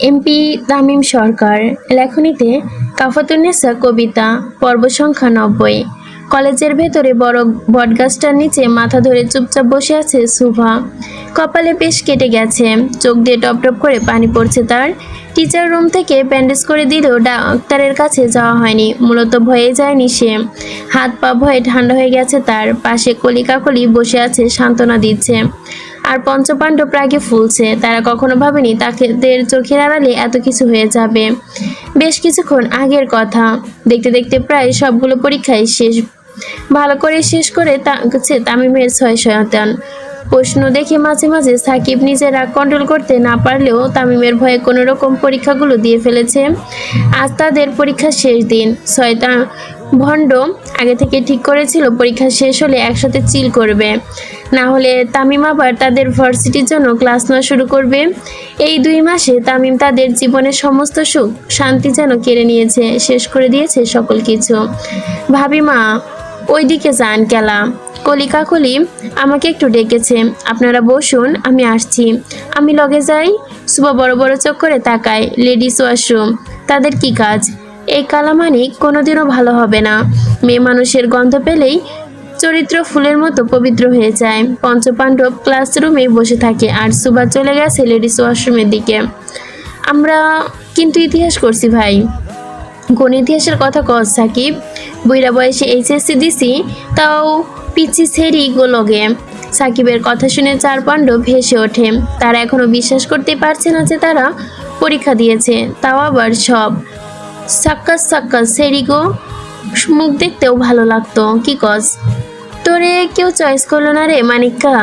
MP Tamim সরকার লেখনীতে কাফাতুন্নেসা কবিতা, পর্ব সংখ্যা নব্বই। কলেজের ভেতরে বড় বটগাছটার নিচে মাথা ধরে চুপচাপ বসে আছে সুভা। কপালে বেশ কেটে গেছে। চোখ দিয়ে টপ টপ করে পানি পড়ছে তার। টিচার রুম থেকে ব্যান্ডেজ করে দিলেও ডাক্তারের কাছে যাওয়া হয়নি। মূলত ভয়ে যায়নি সে। হাত পা ভয়ে ঠান্ডা হয়ে গেছে তার। পাশে কলিকাকলি বসে আছে সান্ত্বনা দিচ্ছে। আর পঞ্চপাণ্ডব রাগে ফুলছে। তারা কখনো ভাবেনি তাদের চোখের আড়ালে এত কিছু হয়ে যাবে। বেশ কিছুক্ষণ আগের কথা। দেখতে দেখতে প্রায় সবগুলো পরীক্ষায় শেষ। ভালো করে শেষ করে তাছে তামিমের ছয় শয়তান। প্রশ্ন দেখে মাঝে মাঝে সাকিব নিজের রাগ কন্ট্রোল করতে না পারলেও তামিমের ভয়ে কোনো রকম পরীক্ষাগুলো দিয়ে ফেলেছে। আজ তাদের পরীক্ষা শেষ দিন। শয়তান ভণ্ড, আগে থেকে ঠিক করেছিল, পরীক্ষা শেষ হলে একসাথে চিল করবে। না হলে তামিম আবার তাদের ভার্সিটির জন্য ক্লাস নেওয়া শুরু করবে। এই দুই মাসে তামিম তাদের জীবনের সমস্ত সুখ, শান্তি যেন কেড়ে নিয়েছে, শেষ করে দিয়েছে সকল কিছু। ভাবি মা, ওইদিকে যান কেলা। কলিকা কলি, আমাকে একটু ডেকেছে। আপনারা বসুন, আমি আসছি। আমি লগে যাই, শুভ বড় বড় চোখ করে তাকায় লেডিস ওয়াশরুম তাদের কি কাজ? এই কালামানিক কোনোদিনও ভালো হবে না। মেয়ে মানুষের গন্ধ পেলেই চরিত্র ফুলের মতো পবিত্র হয়ে যায়। পঞ্চপাণ্ডব ক্লাসরুমে বসে থাকে আর সুবা চলে গেছে লেডিস ওয়াশরুমের দিকে। আমরা কিন্তু ইতিহাস করছি ভাই। কোন ইতিহাসের কথা কস, সাকিব? বুইরা বয়সে এইচএসসি দিছি, তাও পিচি ছেড়ি গোলগে সাকিবের কথা শুনে চার পাণ্ডব ভেসে ওঠে। তারা এখনও বিশ্বাস করতে পারছে না যে তারা পরীক্ষা দিয়েছে, তাও আবার সব। সাক্কাস সাক্কাস সেরি গো মুখ দেখতেও ভালো লাগতো, কি কস? তোরে কেউ চয়েস করল না রে, মানিক্কা।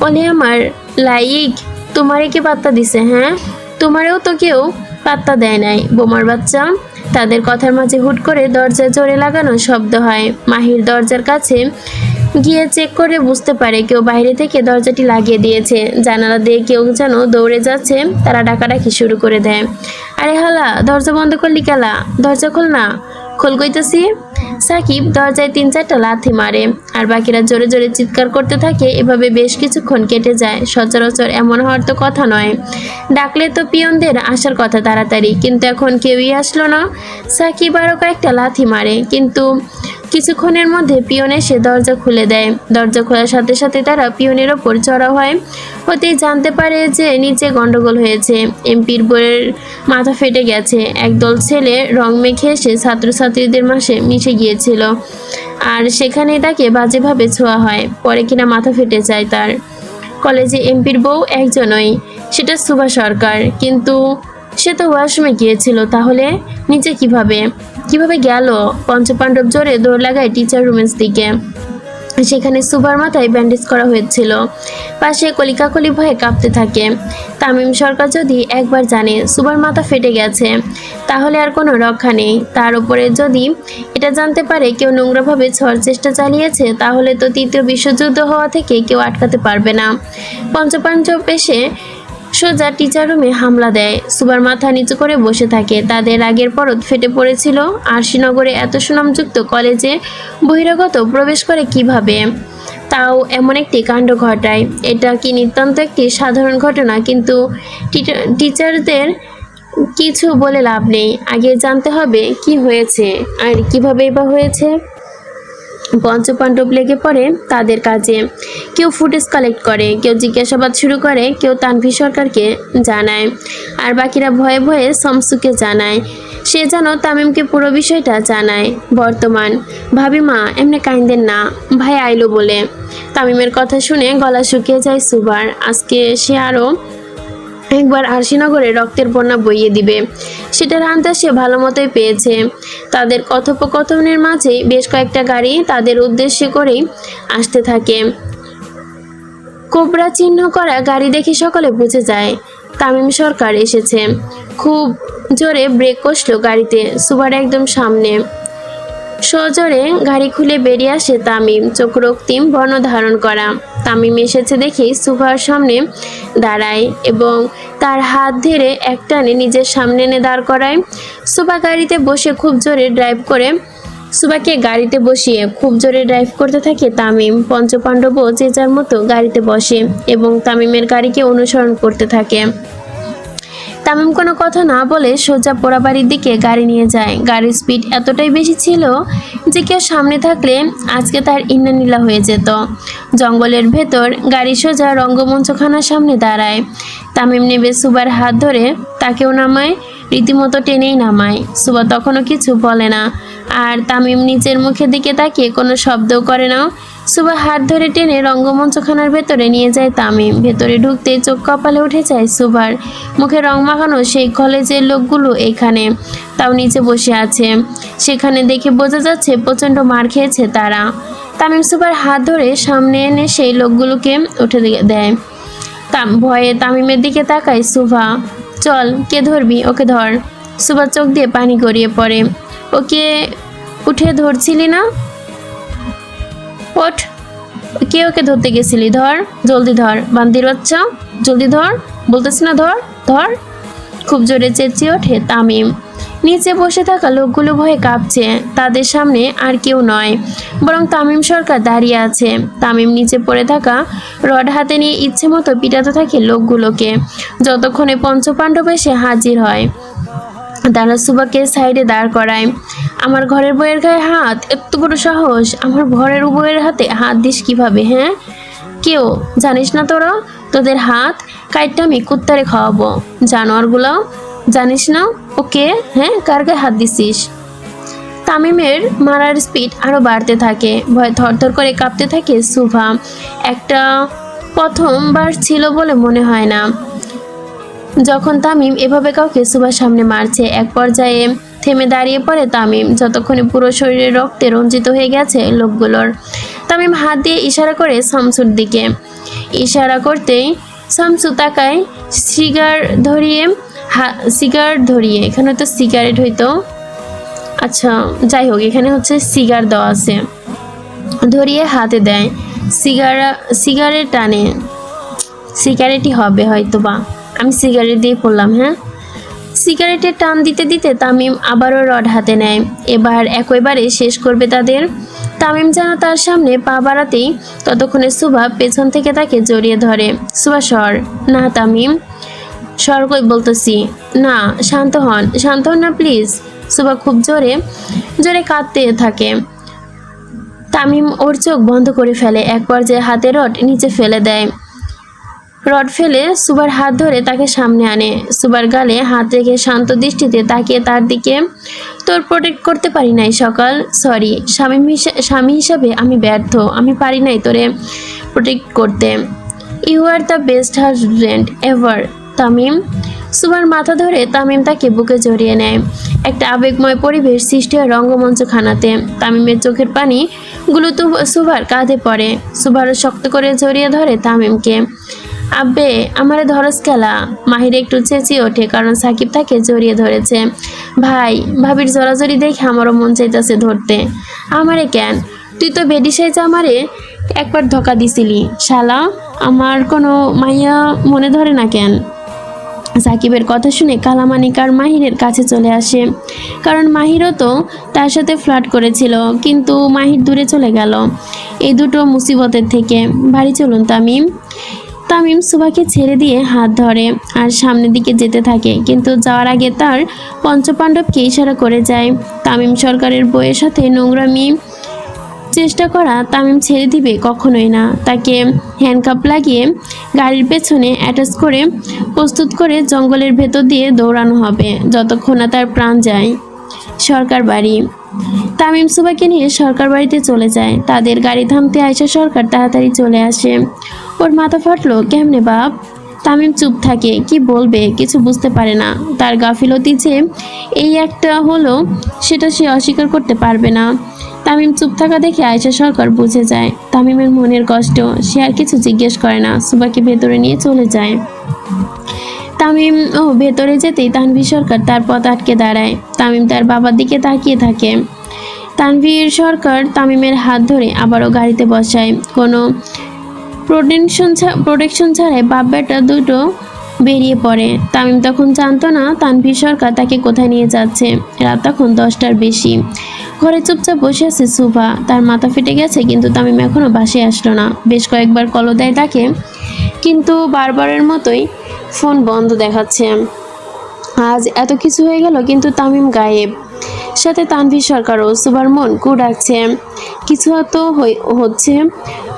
ওলে আমার, লাইক, তোমারে কি পাত্তা দিছে হ্যাঁ? তোমারেও তো কেউ পাত্তা দেয় নাই, বোমার বাচ্চা। তাদের কথার মাঝে হুট করে দরজায় জোরে লাগানো শব্দ হয়। মাহির দরজার কাছে গিয়ে চেক করে বুঝতে পারে কেউ বাইরে থেকে দরজাটি লাগিয়ে দিয়েছে। জানালা দিয়ে কেউ যেন দৌড়ে যাচ্ছে, তারা ডাকাডাকি শুরু করে দেয়। আরে হালা, দরজা বন্ধ করলি কেলা? দরজা খোল না। খোল কইতেছি। সাকিব দরজায় তিন চারটা লাথি মারে, আর বাকিরা জোরে জোরে চিৎকার করতে থাকে। এভাবে বেশ কিছুক্ষণ কেটে যায়। সচরাচর এমন হওয়ার তো কথা নয়। ডাকলে তো পিয়নদের আসার কথা তাড়াতাড়ি, কিন্তু এখন কেউই আসলো না। সাকিব আরও কয়েকটা লাথি মারে, কিন্তু কিছুক্ষণের মধ্যে পিয়ন এসে দরজা খুলে দেয়। দরজা খোলার সাথে সাথে তারা পিয়নের ওপর চড়া হয়। হতেই জানতে পারে যে নিচে গন্ডগোল হয়েছে। এমপির বইয়ের মাথা ফেটে গেছে। একদল ছেলে রং মেখে এসে ছাত্রছাত্রীদের মাসে মিশে গিয়েছিল। আর সেখানেই তাকে বাজেভাবে ছোঁয়া হয়। পরে কিনা মাথা ফেটে যায় তার। কলেজে এমপির বউ একজনই। সেটা সুভা সরকার। কিন্তু সে তো ওয়াশরুমে গিয়েছিল। তাহলে নিচে কীভাবে? কীভাবে গেল? পঞ্চপাণ্ডব জোরে দৌড় লাগায় টিচার রুমের দিকে। সেখানে সুভার মাথায় ব্যান্ডেজ করা হয়েছিল। পাশে কলিকাকলি ভয়ে কাঁপতে থাকে। তামিম সরকার যদি একবার জানে সুভার মাথা ফেটে গেছে, তাহলে আর কোনো রক্ষা নেই। তার উপরে যদি এটা জানতে পারে, কেউ নোংরাভাবে ছোঁয়ার চেষ্টা চালিয়েছে, তাহলে তো তৃতীয় বিশ্বযুদ্ধ হওয়া থেকে কেউ আটকাতে পারবে না। পঞ্চপাঞ্চব এসে সোজা টিচার রুমে হামলা দেয়। সুবার মাথা নিচু করে বসে থাকে। তাদের আগের পরত ফেটে পড়েছিল। আর শ্রীনগরে এত সুনামযুক্ত কলেজে বহিরাগত প্রবেশ করে কীভাবে? তাও এমন একটি কাণ্ড ঘটায়। এটা কি নিতান্ত একটি সাধারণ ঘটনা? কিন্তু টিচার- টিচারদের কিছু বলে লাভ নেই। আগে জানতে হবে কি হয়েছে। আর কিভাবেই বা হয়েছে? পঞ্চপাণ্ডব লেগে পড়ে তাদের কাজে। কেউ ফুটেজ কালেক্ট করে, কেউ জিজ্ঞাসাবাদ শুরু করে, কেউ তানভি সরকারকে জানায়। আর বাকিরা ভয়ে ভয়ে সমসুকে জানায়। সে যেন তামিমকে পুরো বিষয়টা জানায়। বর্তমান, ভাবি মা, এমনি কাইন্দেন না, ভাই আইলো বলে। তামিমের কথা শুনে গলা শুকিয়ে যায় সুবার। আজকে সে আরও একবার আরশিনগরে রক্তের বন্যা বইয়ে দিবে। সেটার আন্দাজ সে ভালো মতোই পেয়েছে। তাদের কথোপকথনের মাঝে বেশ কয়েকটা গাড়ি তাদের উদ্দেশ্যে করেই আসতে থাকে। কোবরা চিহ্ন করা গাড়ি দেখে সকলে বুঝে যায়, তামিম সরকার এসেছে। খুব জোরে ব্রেক কষলো গাড়িতে সুবার একদম সামনে। সজোরে গাড়ি খুলে বেরিয়ে আসে তামিম। চোখ রক্তিম বর্ণ ধারণ করা। তামিম এসেছে দেখে সুভার সামনে দাঁড়ায় এবং তার হাত ধরে একটানে নিজের সামনে এনে দাঁড় করায়। সুভা গাড়িতে বসে খুব জোরে ড্রাইভ করে। সুবাকে গাড়িতে বসিয়ে খুব জোরে ড্রাইভ করতে থাকে তামিম। পঞ্চপাণ্ডবও যে যার মতো গাড়িতে বসে এবং তামিমের গাড়িকে অনুসরণ করতে থাকে। তামিম কোনো কথা না বলে সোজা পোড়াবাড়ির দিকে গাড়ি নিয়ে যায়। গাড়ির স্পিড এতটাই বেশি ছিল যে কেউ সামনে থাকলে আজকে তার ইন্নানীলা হয়ে যেত। জঙ্গলের ভেতর গাড়ি সোজা রঙ্গমঞ্চখানার সামনে দাঁড়ায়। তামিম নেবে সুবার হাত ধরে, তাকেও নামায়, রীতিমতো টেনেই নামায়। সুবা তখনও কিছু বলে না। আর তামিম নিচের মুখের দিকে তাকিয়ে কোনো শব্দও করে না। সুবা হাত ধরে টেনে রঙ্গমঞ্চখানার ভেতরে নিয়ে যায় তামিম। ভেতরে ঢুকতে চোখ কপালে উঠে যায় সুবার। মুখে রং মাখানো সেই কলেজের লোকগুলো এখানে। তাও নিচে বসে আছে। সেখানে দেখে বোঝা যাচ্ছে প্রচণ্ড মার খেয়েছে তারা। তামিম সুবার হাত ধরে সামনে এনে সেই লোকগুলোকে উঠে দিয়ে- ভয়ে তামিমের দিকে তাকায় সুভা। চল, কে ধরবি? ওকে ধর। সুভা চোখ দিয়ে পানি গড়িয়ে পড়ে। ওকে উঠে ধরছিলি না? ওঠ। কে ওকে ধরতে গেছিলি? ধর, জলদি ধর। বান্দির বাচ্চা, জলদি ধর। বলতেছি না ধর ধর। খুব জোরে চেঁচিয়ে ওঠে তামিম। নিচে বসে থাকা লোকগুলো ভয়ে কাঁপছে। তাদের সামনে আর কেউ নয়, বরং তামিম সরকার দাঁড়িয়ে আছে। তামিম নিচে পড়ে থাকা রড হাতে নিয়ে ইচ্ছে মতো পিটাতে থাকে লোকগুলোকে। যতক্ষণে পঞ্চপাণ্ডব এসে হাজির হয় তারা সুবাকে সাইডে দাঁড় করায়। আমার ঘরের বইয়ের গায়ে হাত, এত বড় সাহস। আমার ঘরের বইয়ের হাতে হাত দিস কীভাবে হ্যাঁ? কেউ, জানিস না তোরা? তোদের হাত কাইটটা আমি কুত্তারে খাওয়াবো। জানোয়ারগুলো, জানিস না? ওকে হ্যাঁ? কার গায়ে হাত দিছিস? তামিমের মারার স্পিড আরও বাড়তে থাকে। ভয় থরথর করে কাঁপতে থাকে সুভা। একটা প্রথমবার ছিল বলে মনে হয় না। যখন তামিম এভাবে কাউকে সুভার সামনে মারছে, এক পর্যায়ে থেমে দাঁড়িয়ে পড়ে তামিম, যতক্ষণে পুরো শরীরে রক্তে রঞ্জিত হয়ে গেছে লোকগুলোর। তামিম হাত দিয়ে ইশারা করে শামসুর দিকে। ইশারা করতেই শামসু তাকায় সিগার ধরিয়ে, হা- সিগার ধরিয়ে। এখানে তো সিগারেট হইতো আচ্ছা যাই হোক, এখানে হচ্ছে সিগার দেওয়া আছে। ধরিয়ে হাতে দেয়। সিগারা, সিগারেট টানে সিগারেটই হবে হয়তো বা আমি সিগারেট দিয়ে পড়লাম হ্যাঁ? সিগারেটের টান দিতে দিতে তামিম আবারও রড হাতে নেয়। এবার একইবারে শেষ করবে তাদের। তামিম যেন তার সামনে পা বাড়াতেই ততক্ষণে সুভা পেছন থেকে তাকে জড়িয়ে ধরে। সুভা, সর। না, তামিম। সর কই বলতেছি। না, শান্ত হন। শান্ত হন না প্লিজ সুভা খুব জোরে জোরে কাঁদতে থাকে। তামিম ওর চোখ বন্ধ করে ফেলে। এক পর্যায়ে হাতে রড নিচে ফেলে দেয়। রড ফেলে সুবার হাত ধরে তাকে সামনে আনে। সুবার গালে হাত রেখে শান্ত দৃষ্টিতে তাকিয়ে তার দিকে, তোর প্রোটেক্ট করতে পারি নাই সকাল সরি স্বামী স্বামী হিসাবে আমি ব্যর্থ, আমি পারি নাই তোরে প্রোটেক্ট করতে। You are the best husband ever Tamim. সুবার মাথা ধরে তামিম তাকে বুকে জড়িয়ে নেয়। একটা আবেগময় পরিবেশ সৃষ্টি হয় রঙ্গমঞ্চ খানাতে তামিমের চোখের পানি গুলো তো সুভার কাঁধে পড়ে। সুভারও শক্ত করে জড়িয়ে ধরে তামিমকে। আব্বে, আমারে ধরস খেলা মাহির একটু চেঁচিয়ে ওঠে, কারণ সাকিব তাকে জড়িয়ে ধরেছে। ভাই, ভাবির জড়াজড়ি দেখে আমারও মন চাইতেছে ধরতে। আমারে কেন? তুই তো বেডি সাইজ আমারে একবার ধোকা দিছিলি। শালা, আমার কোনো মাইয়া মনে ধরে না কেন? সাকিবের কথা শুনে কালামানিক আর মাহিরের কাছে চলে আসে। কারণ মাহিরও তো তার সাথে ফ্লার্ট করেছিল, কিন্তু মাহির দূরে চলে গেল। এই দুটো মুসিবতের থেকে। বাড়ি চলুন, তামিম। তামিম সুভাকে ছেড়ে দিয়ে হাত ধরে আর সামনের দিকে যেতে থাকে। কিন্তু যাওয়ার আগে তার পঞ্চপাণ্ডবকে ইশারা করে যায়। তামিম সরকারের বইয়ের সাথে নোংরামি চেষ্টা করা তামিম ছেড়ে দিবে কখনোই না। তাকে হ্যান্ডকাপ লাগিয়ে গাড়ির পেছনে অ্যাটাচ করে প্রস্তুত করে জঙ্গলের ভেতর দিয়ে দৌড়ানো হবে, যতক্ষণ না তার প্রাণ যায়। সরকার বাড়ি। তামিম সুবাকে নিয়ে সরকার বাড়িতে চলে যায়। তাদের গাড়ি থামতে আয়সা সরকার তাড়াতাড়ি চলে আসে। ওর মাথা ফাটলো, কেমনে বাপ? তামিম চুপ থাকে, কি বলবে? কিছু বুঝতে পারে না। তার গাফিলতি যে এই একটা হলো, সেটা সে অস্বীকার করতে পারবে না। তামিম চুপ থাকা দেখে আয়সা সরকার বুঝে যায়, তামিমের মনের কষ্ট, সে আর কিছু জিজ্ঞেস করে না, সুবাকে ভেতরে নিয়ে চলে যায়। তামিম, ও, ভেতরে যেতেই তানভীর সরকার তার পথ আটকে দাঁড়ায়। তামিম তার বাবার দিকে তাকিয়ে থাকে। তানভীর সরকার তামিমের হাত ধরে আবারও গাড়িতে বসায়। কোনো প্রোটেকশন প্রোটেকশন ছাড়াই বাপ বেটা দুটো বেরিয়ে পড়ে। তামিম তখন জানতো না তানভীর সরকার তাকে কোথায় নিয়ে যাচ্ছে। রাত তখন দশটার বেশি। ঘরে চুপচাপ বসে আছে সুভা। তার মাথা ফেটে গেছে কিন্তু তামিম এখনও বাসে আসলো না। বেশ কয়েকবার কল দেয় তাকে, কিন্তু বারবারের মতোই ফোন বন্ধ দেখাচ্ছে। আজ এত কিছু হয়ে গেল কিন্তু তামিম গায়েব। সাথে তানভীর সরকার ও মন কু ডাকছে। কিছু তো হচ্ছে।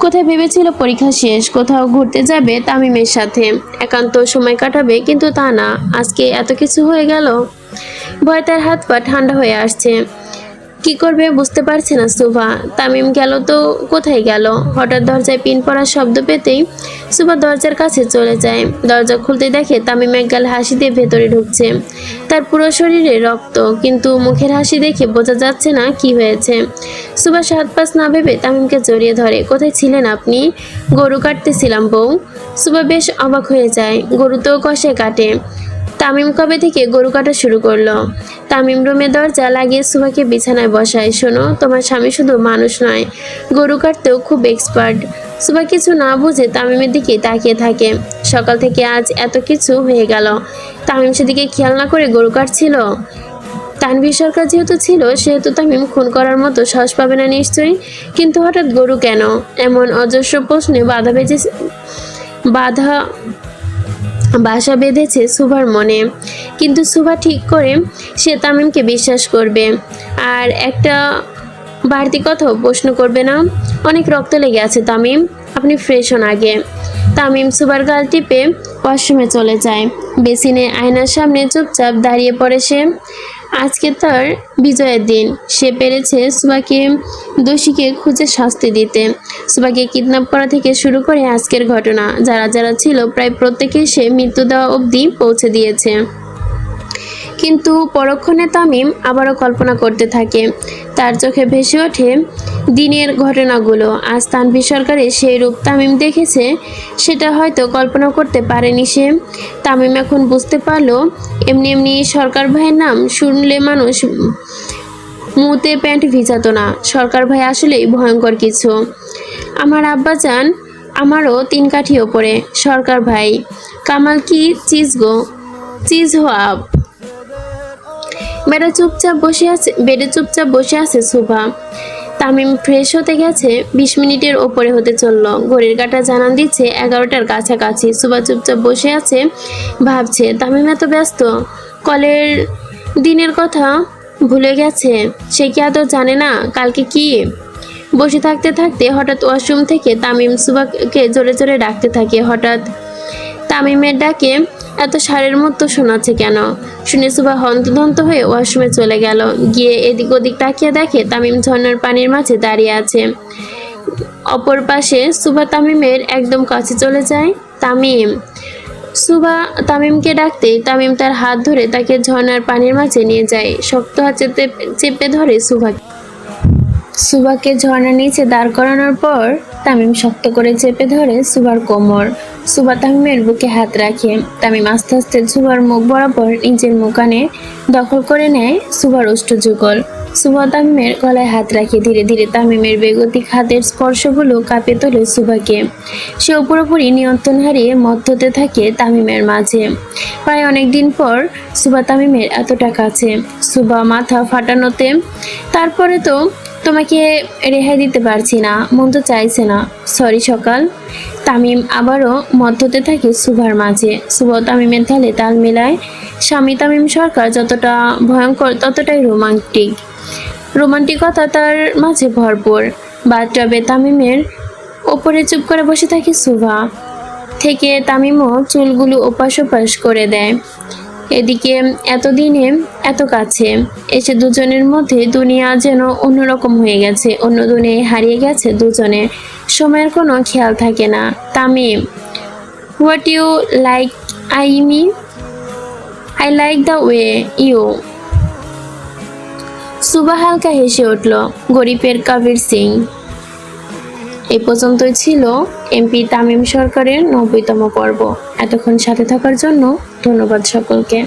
কোথায় ভেবেছিল পরীক্ষা শেষ, কোথাও ঘুরতে যাবে তামিমের সাথে। একান্ত সময় কাটাবে, কিন্তু তা না। আজকে এত কিছু হয়ে গেল। ভয় তার হাত পা ঠান্ডা হয়ে আসছে। কি করবে বুঝতে পারছে না সুভা। তামিম গেল তো কোথায় গেল? হঠাৎ দরজায় পিন পড়ার শব্দ পেতেই সুভা দরজার কাছে চলে যায়। দরজা খুলতে দেখে তামিম একগাল হাসি দিয়ে ভেতরে ঢুকছে। তার পুরো শরীরে রক্ত, কিন্তু মুখের হাসি দেখে বোঝা যাচ্ছে না কি হয়েছে। সুভা সাত পাঁচ না ভেবে তামিমকে জড়িয়ে ধরে, কোথায় ছিলেন আপনি? গরু কাটতেছিলাম বউ। সুভা বেশ অবাক হয়ে যায়। গরু তো কষে কাটে। তামিম কবে থেকে গরু কাটা শুরু করল? তামিম রুমে দরজা লাগিয়ে সুভাকে বিছানায় বসায়, শোনো, তোমার স্বামী শুধু মানুষ নয়, গরু কাটতেও খুব এক্সপার্ট সুভা কিছু না বুঝে তামিমের দিকে তাকিয়ে থাকে। সকাল থেকে আজ এত কিছু হয়ে গেল। তামিম সেদিকে খেয়াল না করে গরু কাটছিল। তানভীর সরকার যেহেতু ছিল, সেহেতু তামিম খুন করার মতো সাহস পাবে না নিশ্চয়ই, কিন্তু হঠাৎ গরু কেন? এমন অজস্র প্রশ্নে বাধা বেজে বাধা বাসা বেঁধেছে সুভার মনে। কিন্তু সুভা ঠিক করে সে তামিমকে বিশ্বাস করবে। আর একটা বাড়তি কথাও প্রশ্ন করবে না। অনেক রক্ত লেগে আছে তামিম। আপনি ফ্রেশ হন আগে। তামিম সুভার গাল টিপে ওয়াশরুমে চলে যায়। বেসিনে আয়নার সামনে চুপচাপ দাঁড়িয়ে পড়ে সে। আজকে তার বিজয়ের দিন। সে পেরেছে সুবাকে দোষীকে খুঁজে শাস্তি দিতে। সুবাকে কিডন্যাপ করা থেকে শুরু করে আজকের ঘটনা। যারা যারা ছিল, প্রায় প্রত্যেকে সে মৃত্যু দেওয়া অবধি পৌঁছে দিয়েছে। কিন্তু পরক্ষণে তামিম আবারও কল্পনা করতে থাকে। তার চোখে ভেসে ওঠে দিনের ঘটনাগুলো। আজ তানভীর সরকারের সেই রূপ তামিম দেখেছে, সেটা হয়তো কল্পনা করতে পারেনি সে। তামিম এখন বুঝতে পারল, এমনি এমনি সরকার ভাইয়ের নাম শুনলে মানুষ মুতে প্যান্ট ভিজাতো না। সরকার ভাই আসলেই ভয়ঙ্কর কিছু। আমার আব্বা চান আমারও তিন কাঠি ওপরে। সরকার ভাই, কামাল কি চিজ গো? চিজ হো আপ বেডে চুপচাপ বসে আছে, বেডে চুপচাপ বসে আছে সুভা। তামিম ফ্রেশ হতে গেছে, বিশ মিনিটের ওপরে হতে চলল। ঘড়ির কাটা জানান দিচ্ছে, এগারোটার কাছাকাছি। সুভা চুপচাপ বসে আছে, ভাবছে, তামিম এত ব্যস্ত? কলের দিনের কথা ভুলে গেছে? সে কি আদৌ জানে না? কালকে কি? বসে থাকতে থাকতে হঠাৎ ওয়াশরুম থেকে তামিম সুবাকে জোরে জোরে ডাকতে থাকে। হঠাৎ তামিমের ডাকে এত সারের মতো শোনাচ্ছে কেন? শুনে সুবা হন্তদন্ত হয়ে ওয়াশরুমে চলে গেল। গিয়ে এদিক ওদিক তাকিয়ে দেখে তামিম ঝর্ণার পানির মাঝে দাঁড়িয়ে আছে। অপর পাশে সুবা তামিমের একদম কাছে চলে যায় তামিম। সুবা তামিমকে ডাকতে তামিম তার হাত ধরে তাকে ঝর্ণার পানির মাঝে নিয়ে যায়। শক্ত হাতে চেপে- ধরে সুভা সুবাকে ঝর্ণার নিচে দাঁড় করানোর পর তামিম শক্ত করে চেপে ধরে সুবার কোমর। সুবা তামিমের বুকে হাত রাখে। তামিম আস্তে আস্তে সুবার মুখ বরাবর নিজের মুখানে দখল করে নেয় সুবার যুগল। সুবা তামিমের গলায় হাত রাখে। ধীরে ধীরে তামিমের বেগতিক হাতের স্পর্শগুলো কাঁপে তোলে সুবাকে। সে পুরোপুরি নিয়ন্ত্রণ হারিয়ে মধ্যতে থাকে তামিমের মাঝে। প্রায় অনেক দিন পর সুবা তামিমের এতটা কাছে। সুবা মাথা ফাটানোতে, তারপরে তো তোমাকে রেহাই দিতে পারছি না, মন তো চাইছে না। সরি সকাল। তামিম আবারও মধ্যতে থাকে সুভার মাঝে। সুভ, তামিমের তালে তাল মেলায়। স্বামী তামিম সরকার যতটা ভয়ঙ্কর, ততটাই রোমান্টিক। রোমান্টিকতা তার মাঝে ভরপুর। বাথটবে তামিমের ওপরে চুপ করে বসে থাকে সুভা। থেকে তামিমও চুলগুলো ওপাশ ওপাশ করে দেয়। এদিকে এতদিনে এত কাছে, এসে দুজনের মধ্যে দুনিয়া যেন অন্যরকম হয়ে গেছে, অন্য দুনিয়ায় হারিয়ে গেছে দুজনে। সময়ের কোনো খেয়াল থাকে না। Tamim what you like I me I like the way you Suba হালকা হেসে উঠল, গরিবের কবির সিং। এই পর্যন্তই ছিল এমপি তামিম সরকারের নব্বইতম পর্ব। এতক্ষণ সাথে থাকার জন্য ধন্যবাদ সকলকে।